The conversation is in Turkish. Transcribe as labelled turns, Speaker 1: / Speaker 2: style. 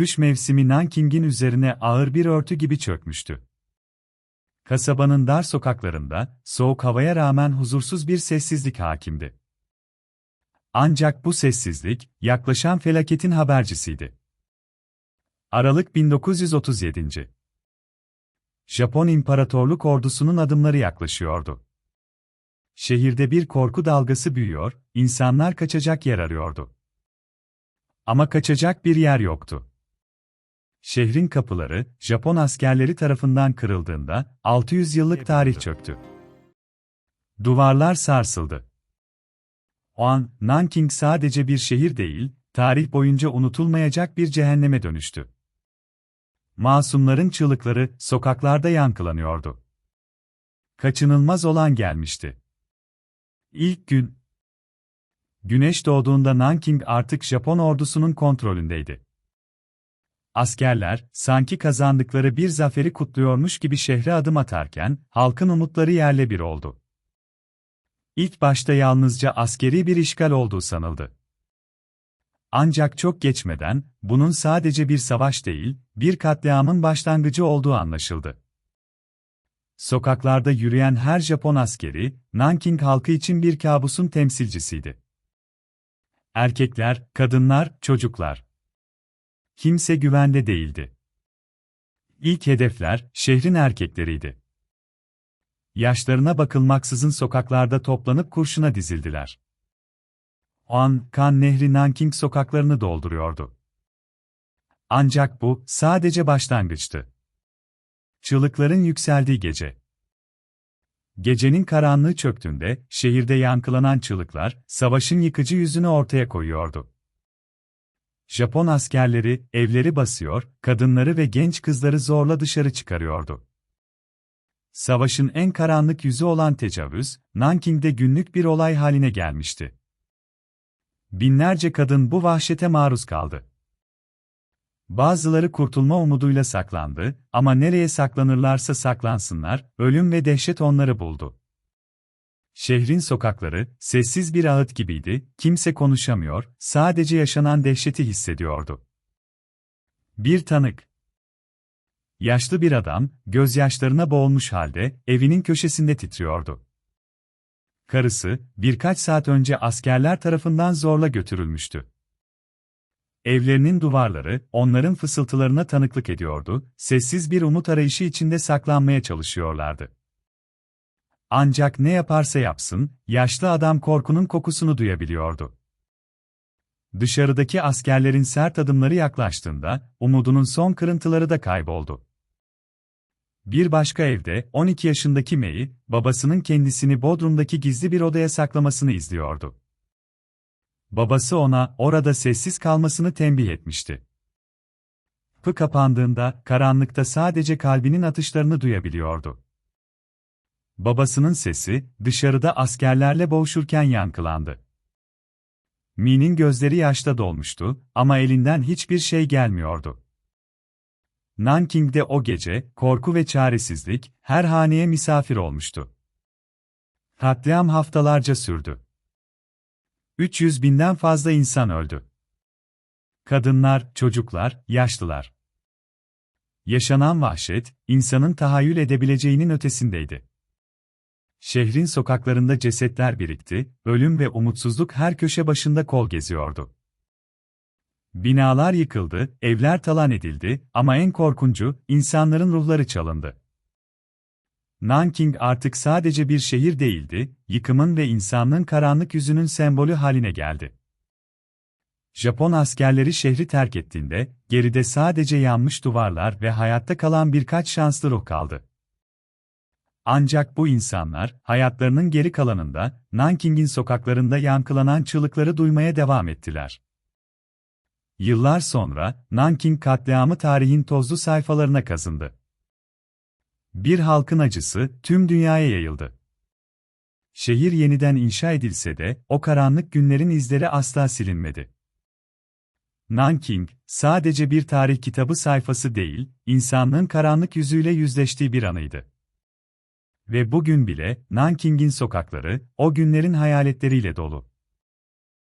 Speaker 1: kış mevsimi Nanking'in üzerine ağır bir örtü gibi çökmüştü. Kasabanın dar sokaklarında, soğuk havaya rağmen huzursuz bir sessizlik hakimdi. Ancak bu sessizlik, yaklaşan felaketin habercisiydi. Aralık 1937. Japon İmparatorluk ordusunun adımları yaklaşıyordu. Şehirde bir korku dalgası büyüyor, insanlar kaçacak yer arıyordu. Ama kaçacak bir yer yoktu. Şehrin kapıları, Japon askerleri tarafından kırıldığında, 600 yıllık tarih çöktü. Duvarlar sarsıldı. O an, Nanking sadece bir şehir değil, tarih boyunca unutulmayacak bir cehenneme dönüştü. Masumların çığlıkları, sokaklarda yankılanıyordu. Kaçınılmaz olan gelmişti. İlk gün, Güneş doğduğunda Nanking artık Japon ordusunun kontrolündeydi. Askerler, sanki kazandıkları bir zaferi kutluyormuş gibi şehre adım atarken, halkın umutları yerle bir oldu. İlk başta yalnızca askeri bir işgal olduğu sanıldı. Ancak çok geçmeden, bunun sadece bir savaş değil, bir katliamın başlangıcı olduğu anlaşıldı. Sokaklarda yürüyen her Japon askeri, Nanking halkı için bir kabusun temsilcisiydi. Erkekler, kadınlar, çocuklar. Kimse güvende değildi. İlk hedefler, şehrin erkekleriydi. Yaşlarına bakılmaksızın sokaklarda toplanıp kurşuna dizildiler. O an, kan nehri Nanking sokaklarını dolduruyordu. Ancak bu, sadece başlangıçtı. Çığlıkların yükseldiği gece. Gecenin karanlığı çöktüğünde, şehirde yankılanan çığlıklar, savaşın yıkıcı yüzünü ortaya koyuyordu. Japon askerleri, evleri basıyor, kadınları ve genç kızları zorla dışarı çıkarıyordu. Savaşın en karanlık yüzü olan tecavüz, Nanking'de günlük bir olay haline gelmişti. Binlerce kadın bu vahşete maruz kaldı. Bazıları kurtulma umuduyla saklandı ama nereye saklanırlarsa saklansınlar, ölüm ve dehşet onları buldu. Şehrin sokakları, sessiz bir ağıt gibiydi, kimse konuşamıyor, sadece yaşanan dehşeti hissediyordu. Bir tanık. Yaşlı bir adam, gözyaşlarına boğulmuş halde, evinin köşesinde titriyordu. Karısı, birkaç saat önce askerler tarafından zorla götürülmüştü. Evlerinin duvarları, onların fısıltılarına tanıklık ediyordu, sessiz bir umut arayışı içinde saklanmaya çalışıyorlardı. Ancak ne yaparsa yapsın, yaşlı adam korkunun kokusunu duyabiliyordu. Dışarıdaki askerlerin sert adımları yaklaştığında, umudunun son kırıntıları da kayboldu. Bir başka evde, 12 yaşındaki May, babasının kendisini Bodrum'daki gizli bir odaya saklamasını izliyordu. Babası ona, orada sessiz kalmasını tembih etmişti. Kapı kapandığında, karanlıkta sadece kalbinin atışlarını duyabiliyordu. Babasının sesi, dışarıda askerlerle boğuşurken yankılandı. Mi'nin gözleri yaşta dolmuştu ama elinden hiçbir şey gelmiyordu. Nanking'de o gece, korku ve çaresizlik, her haneye misafir olmuştu. Katliam haftalarca sürdü. 300 binden fazla insan öldü. Kadınlar, çocuklar, yaşlılar. Yaşanan vahşet, insanın tahayyül edebileceğinin ötesindeydi. Şehrin sokaklarında cesetler birikti, ölüm ve umutsuzluk her köşe başında kol geziyordu. Binalar yıkıldı, evler talan edildi ama en korkuncu, insanların ruhları çalındı. Nanking artık sadece bir şehir değildi, yıkımın ve insanlığın karanlık yüzünün sembolü haline geldi. Japon askerleri şehri terk ettiğinde, geride sadece yanmış duvarlar ve hayatta kalan birkaç şanslı ruh kaldı. Ancak bu insanlar, hayatlarının geri kalanında, Nanking'in sokaklarında yankılanan çığlıkları duymaya devam ettiler. Yıllar sonra, Nanking katliamı tarihin tozlu sayfalarına kazındı. Bir halkın acısı tüm dünyaya yayıldı. Şehir yeniden inşa edilse de o karanlık günlerin izleri asla silinmedi. Nanking, sadece bir tarih kitabı sayfası değil, insanlığın karanlık yüzüyle yüzleştiği bir anıydı. Ve bugün bile Nanking'in sokakları o günlerin hayaletleriyle dolu.